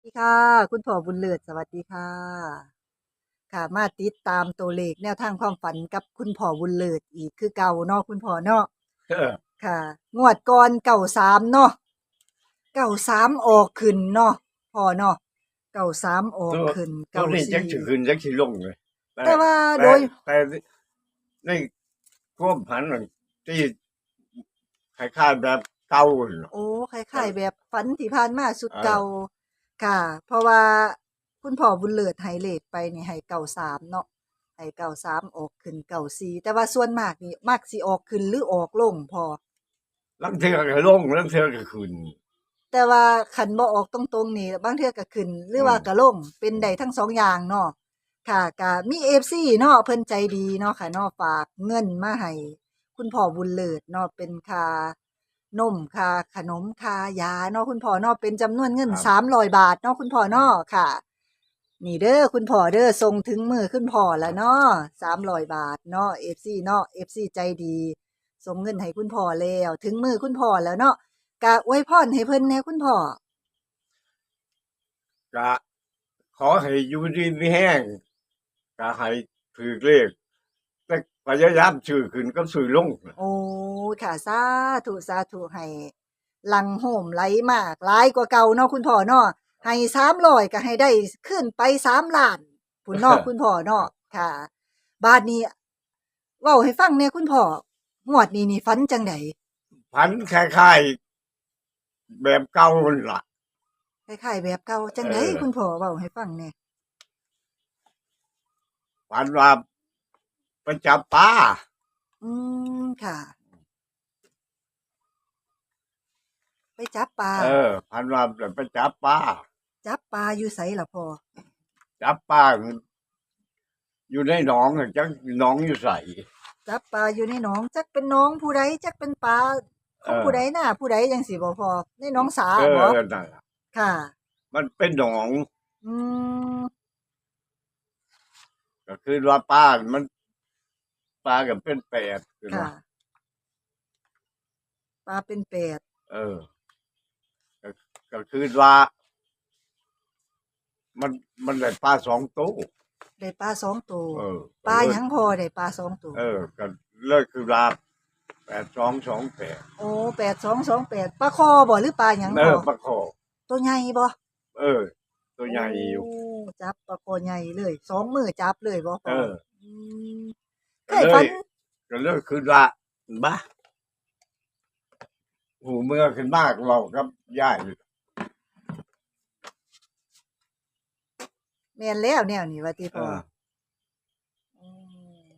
สวัสดีค่ะ คุณพ่อบุญเลิศสวัสดีค่ะ ค่ะมาติดตามตัวเลขแนวทางความฝันกับคุณพ่อบุญเลิศอีกคือเก่าเนาะคุณพ่อเนาะเออค่ะ งวดก่อนเก่าสามเนาะเก่าสามออกขึ้นเนาะพ่อเนาะเก่าสามออกขึ้นตัวเก่านี้สี่จักสิขึ้นจักสิลงเลยแต่ว่าโดยแต่ในความผันนั่นที่คล้ายๆแบบเก่าน่ะโอ้คล้ายๆแบบฝันที่ผ่านมาสุดเก่า ค่ะ เพราะว่าคุณพ่อบุญเลิศให้เลขไปนี่ให้เก่าสามเนาะให้เก่าสามออกขึ้นเก่าสี่แต่ว่าส่วนมากนี่มากสิออกขึ้นหรือออกลงพอลังเทือก็ลงลังเทือก็ขึ้นแต่ว่าขันบ่ออกตรงๆนี่บางเทื่อก็ขึ้น หรือว่าอืมก็ลงเป็นได้ทั้งสองอย่างเนาะค่ะก็มี FC เนาะเพิ่นใจดีเนาะค่ะเนาะฝากเงินมาให้คุณพ่อบุญเลิศเนาะเป็นค่า นมค่าขนมค่ายาเนาะคุณพ่อเนาะเป็นจำนวนเงิน300บาทเนาะคุณพ่อเนาะค่ะ นี่เด้อคุณพ่อเด้อส่งถึงมือคุณพ่อแล้วเนาะ300บาทเนาะ FC เนาะ FC ใจดีส่งเงินให้คุณพ่อแล้วถึงมือคุณพ่อแล้วเนาะกะอวยพรให้เพิ่นแหน่คุณพ่อก็ขอให้อยู่ดีมีแห้งก็ให้ถือเลขแต่ พยายามชื่อขึ้นก็ชื่อลงโอ้ค่ะสาธุสาธุให้หลังโหมไหลมากหลายกว่าเก่าเนาะคุณพ่อเนาะให้300ก็ให้ได้ขึ้นไป3ล้านพุ่นเนาะคุณพ่อเนาะค่ะ บาดนี้เว้าให้ฟังแหน่คุณพ่องวดนี้นี่ฝันจังไดผันคล้ายๆแบบเก่านั่นล่ะคล้ายๆแบบเก่าจังไดเออคุณพ่อเว้าให้ฟังแหน่ผันว่า ไปจับปลาอืมค่ะ ไปจับปลาเออ พันว่าไปจับปลาจับปลาอยู่ไสล่ะพ่อจับปลาอยู่ในหนองน่ะจักหนองอยู่ใส่จับปลาอยู่ในหนองจักเป็นน้องผู้ใดจักเป็นปลาของเออผู้ใดน่ะผู้ใดจังสิบ่พอในหน้องสาเอบ่อนั่นล่ะค่ะ มันเป็นหนอง อืมก็คือว่าปลามัน ปลากับเป็นแปดคือค่ะว่าปลาเป็นแปดเออก็ก็คือว่ามันมันได้ปลาสองตัวได้ปลาสองตัวเออปลาหยังพอได้ปลาสองตัวเออก็เลิกคือลาแปดสองสองแปดโอ้แปดสองสองแปดปลาคอบ่หรือปลาหยังเอพออปลาโคอตัวใหญ่บ่เออ ตัวใหญ่อยู่ โจับปลาคอใหญ่เลยสองมือจับเลยบ่พเอออมเค ก็ยเลฝันยก็เลยคือว่าบ้าหูเมื่อขึ้นมากเรากับย่ายอยู่แม่นแล้วแนวนี้ว่าติเอพ่อออืม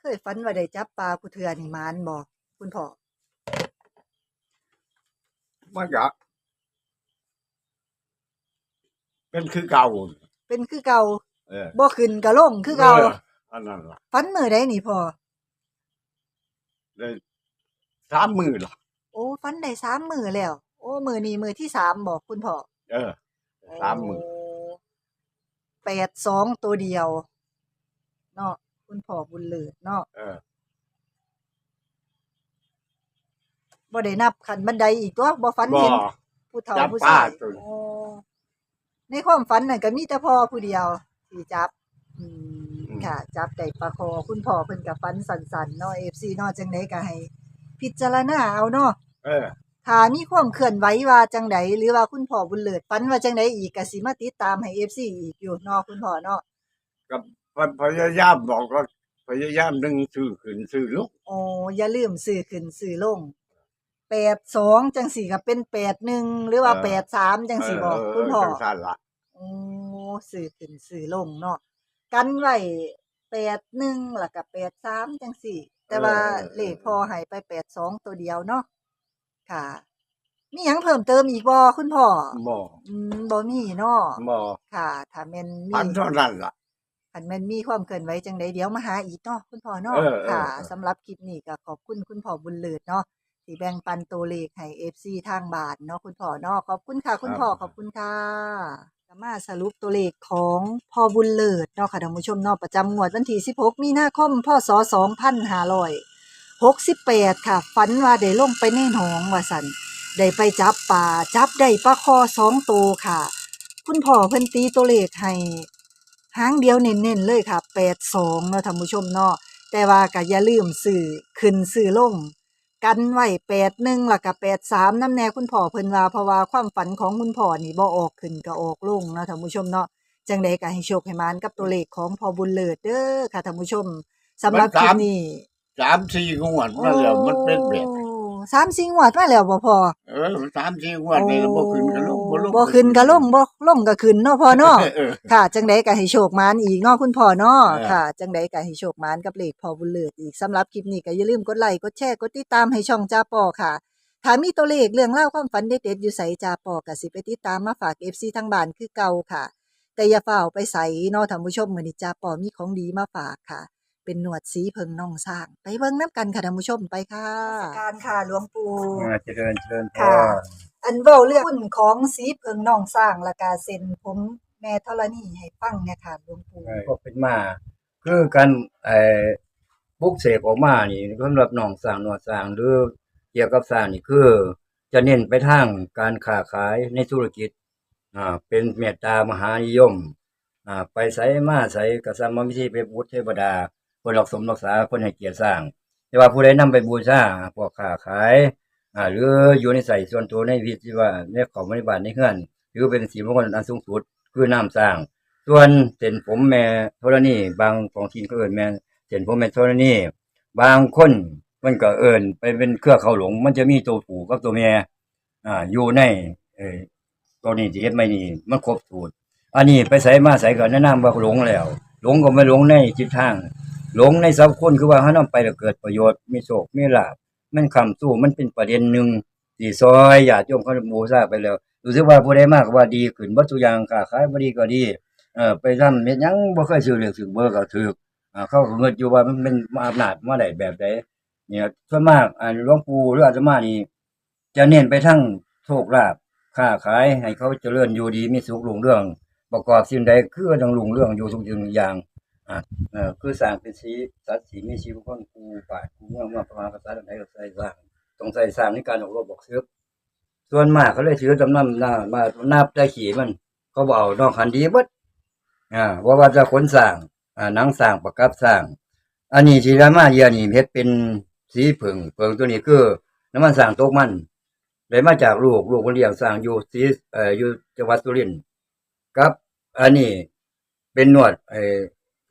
เคยฝันว่าได้จับปลาผู้เทือนี่หมานบ่คุณพ่อมันก็เป็นคือเก่าเป็นคือเก่าเออบ่ขึ้นก็ลงคือเก่าอั นนั้นล่ะฝันมื้อใดนี่พ่อเลยสามมือล่ะ โอ้ฝันได้สามมื้อแล้ว โอ้มื้อนี้มื้อที่สามบอกคุณพ่อเออสามมือแปดสองตัวเดียวเนาะคุณพ่อบุญเลิศเนาะเออบ่ได้นับขันบันไดอีกตัวบ่ฝันบ่เห็นผู้เฒ่าจับผู้ปลาชายตัวนี้ โอ้ในความฝันน่ะก็มีแต่พ่อผู้เดียวที่จับ อืม ค่ะ จับได้ปลาคอคุณพ่อเพิ่นก็ฝันสั่นๆเนาะ FC เนาะจังไดก็ให้ พิจารณาเอาเนาะเออถ้ามีความเคลื่อนไหวว่าจังใดหรือว่าคุณพ่อบุญเลิศฝันว่าจังใดอีกก็สิมาติดตามให้ FC อีกอยู่เนาะคุณพ่อเนาะกับพยายามบอกว่าพยายามดึงซื้อขึ้นซื้อลุกโอ้อย่าลืมซื้อขึ้นซื้อลง82จังสี่ก็เป็น81หรือว่า83จังสี่บอกคุณพ่อจังซั่นล่ะโอ้ซื้อขึ้นซื้อลงเนาะกันไว้ 81แล้วก็83จังสี่ แต่ว่าเลขพอให้ไป82ตัวเดียวเนาะค่ะ มีหยังเพิ่มเติมอีกบ่คุณพ่อบ่อืมบ่มีเนาะบ่ค่ะ ถ้าแม่นมี พันเท่านั้นล่ะคันแม่นมีความเคลื่อนไหวจังใดเดี๋ยวมาหาอีกเนาะคุณพ่อเนาะเออเออ ค่ะเออสำหรับคลิปนี้ก็ขอบคุณคุณพ่อบุญเลิศเนาะที่แบ่งปันตัวเลขให้ FC ทางบ้านเนาะคุณพ่อเนาะขอบคุณค่ะ คุณพ่อขอบคุณค่ะ ก็มาสรุปตัวเลขของพ่อบุญเลิศเนาะค่ะท่านผู้ชมเนาะประจำงวดวันที่ 16 มีนาคมพศ2568 ค่ะ ฝันว่าได้ลงไปในหนองว่าซั่นได้ไปจับป่าจับได้ปลาคอสองตัวค่ะ คุณพ่อเพิ่นตีตัวเลขให้หางเดียวเน้นๆเลยค่ะ 82เนาะท่านผู้ชมเนาะแต่ว่าก็อย่าลืมซื้อขึ้นซื้อลง กันไว้81แล้วก็83นำแน่คุณพ่อเพิ่นว่าเพราะว่าความฝันของคุณพ่อนี่บ่ออกขึ้นก็ออกลงเนาะท่านผู้ชมเนาะจังใดก็ให้โชคให้หมานกับตัวเลขของพ่อบุญเลิศเด้อค่ะท่านผู้ชมสำหรับคลิปนี้สามสี่งวดมาแล้วมันเป็นแบบโอ้ สามสี่งวดมาแล้วบ่พ่อเออสามสี่งวดนี่แล้วบ่ขึ้นกันลงบ่ลงบ่ขึ้นก็ลงบ่ลงก็ขึ้นเนาะพ่อเนาะเออค่ะ จังใดก็ให้โชคหมานอีกเนาะคุณพ่อเนาะเออค่ะ จังใดก็ให้โชคหมานกับเลขพ่อบุญเลิศอีกสำหรับคลิปนี้ก็อย่าลืมกดไลค์กดแชร์กดติดตามให้ช่องจ้าปอค่ะถ้ามีตัวเลขเรื่องเล่าวความฝันเด็ดๆอยู่ไสจ้าปอก็สิไปติดตามมาฝาก FC ทางบ้านคือเก่าค่ะ แต่อย่าเฝ้าไปใส่เนาะท่านผู้ชมมื้อนี้จ้าปอมีของดีมาฝากค่ะ เป็นหนวดสีเพิงน่องสร้าง ไปเบิ่งน้ำกันค่ะท่านผู้ชมไปค่ะ การค่ะหลวงปู่อ่าเจริญเจริญพค่ะรอันเว้าเรื่องหุ้นของสีเพิงน่องสร้างและกาเซ็นผมแม่ธรณีให้ฟังเนี่ยค่ะหลวงปู่ ก็เป็นมา คือการไอ้ปลุกเสกออกมานี่สำหรับน้องสร้างหนวดสร้างหรือเกี่ยวกับสร้างนี่คือ จะเน้นไปทางการค้าขายในธุรกิจอ่าเป็นเมตตามหานิยมอ่าไปใส่มาใส่กษัตริย์มิธีไปบูชเทวดา คนรักสมรักษาคนให้เกียรติสร้าง แต่ว่าผู้ใดนำไปบูชาพวกค้าขายอ่าหรืออยู่ในใส่ส่วนตัวในวิธีว่าในของบริบาลในเฮือนหรือเป็นสีมงคลอันสูงสุดคือน้ำสร้าง ส่วนเส้นผมแม่ธรณีบางของทีนก็เอินแม่เส้นผมแม่ธรณีบางคนมันก็เอินไปเป็นเครือเขาหลง มันจะมีตัวผูกับตัวแม่อ่าอยู่ในเอตัวนี้ที่เฮ็ดไม่นี่มันครบสูตรอันนี้ไปใส่มาใส่ก็แนะนำว่าหลงแล้ว หลงก็ไม่หลงในจิตทาง หลงในสัพคนคือว่าเฮานำไปแล้วเกิดประโยชน์มีโชคมีลาภมันคำสู้มันเป็นประเด็นหนึ่งที่ซอยญาติโยมเขาบูชาไปแล้วรู้สึกว่าผู้ใดมากก็ว่าดีขึ้นบ่ทุกอย่างค้าขายบ่ดีก็ดีเออไปทำเฮ็ดหยังบ่เคยซื้อเลขซื้อเบอร์ก็ถูกอ่าเขาก็เงินอยู่ว่ามันเป็นอำนาจมาได้แบบใดเนี่ยส่วนมากอ่าหลวงปู่หรืออาตมานี่จะเน้นไปทั้งโชคลาภค้าขายให้เขาเจริญอยู่ดีมีสุขรุ่งเรื่อง ประกอบสิ่งใดคือต้องรุ่งเรื่องอยู่ทุกสิ่งทุกอย่าง เออคือสร้างเป็นสีสัตว์สีมีชีวิตคนกูป่ากูเมือเมืองพระมหากษัตริย์ใดก็ใส่สร้างต้องใส่สร้างในการออกรบบอกซื้อส่วนมากเขาเลยถือจำนำหน้ามานับได้ขี่มัน เขาบอกเอานอกคันดีบดอ่าว่าว่าจะขนสร้างอ่านังสร้างประกับสร้าง อันนี้ที่รามาเยียนี่เฮ็ดเป็นสีผึ่งเผึ่งตัวนี้คือน้ำมันสร้างตกมันได้มาจากลูกลูกคนเลี้ยงสร้างอยู่สีเอ่ออยู่จังหวัดสุรินทร์ครับ อันนี้เป็นหนวดไอ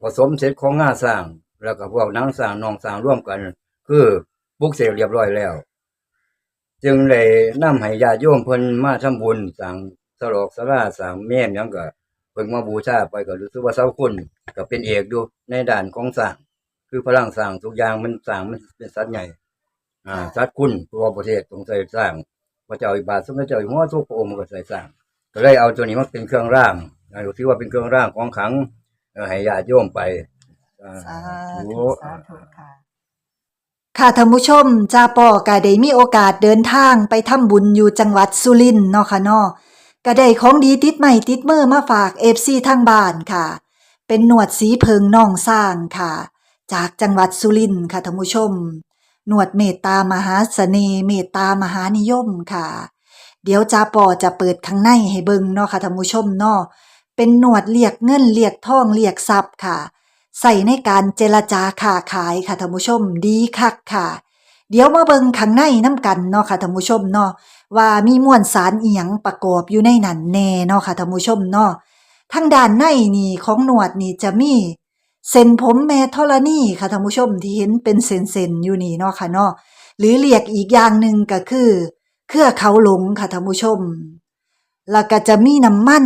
ผสมเสร็จของงาสร้าง แล้วก็พวกนังสร้างนองสร้างร่วมกัน คือปลุกเสกเรียบร้อยแล้ว จึงเลยนำให้ญาติโยมเพิ่นมาทำบุญสร้างสลอกสลาสร้างแม่นยังก็เพิ่งมาบูชาไปก็รู้สึกว่าเสาคุณก็เป็นเอกอยู่ในด้านของสร้าง คือพลังสร้างทุกอย่างมันสร้างมันเป็นสัตว์ใหญ่ อ่าสัตว์คุณตัวประเทศต้องใส่สร้างพระเจ้าอิบาทสมเด็จเจ้าอยู่หัวทุกพระองค์มันก็ใส่สร้างก็เลยเอาตัวนี้มาเป็นเครื่องร่างอ่าถือว่าเป็นเครื่องร่างของขัง เอ่อให้ญาติโยมไปอ่า สาธุธุ สาธุค่ะ ค่ะท่านผู้ชมจ้าปอก็ได้มีโอกาสเดินทางไปทำบุญอยู่จังหวัดสุรินทร์เนาะค่ะเนาะก็ได้ของดีติดใหม่ติดมือมาฝากเอฟซีทางบ้านค่ะ เป็นหนวดสีเพิงน่องสร้างค่ะ จากจังหวัดสุรินทร์ค่ะท่านผู้ชม หนวดเมตตามหาเสน่ห์เมตตามหานิยมค่ะ เดี๋ยวจ้าปอจะเปิดข้างในให้เบิ่งเนาะค่ะท่านผู้ชมเนาะ เป็นหนวดเรียกเงินเรียกทองเรียกทรัพย์ค่ะใส่ในการเจรจาค้าขายค่ะท่านผู้ชมดีคักค่ะ เดี๋ยวมาเบิ่งข้างในน้ำกันเนาะค่ะท่านผู้ชมเนาะว่ามีมวลสารเอียงประกอบอยู่ในนั้นแน่เนาะค่ะท่านผู้ชมเนาะทางด้านในนี่ของหนวดนี่จะมีเส้นผมแม่ธรณีค่ะท่านผู้ชมที่เห็นเป็นเส้นๆอยู่นี่เนาะค่ะเนาะหรือเรียกอีกอย่างหนึ่งก็คือ เครือเขาหลงค่ะท่านผู้ชม แล้วก็จะมีน้ำมัน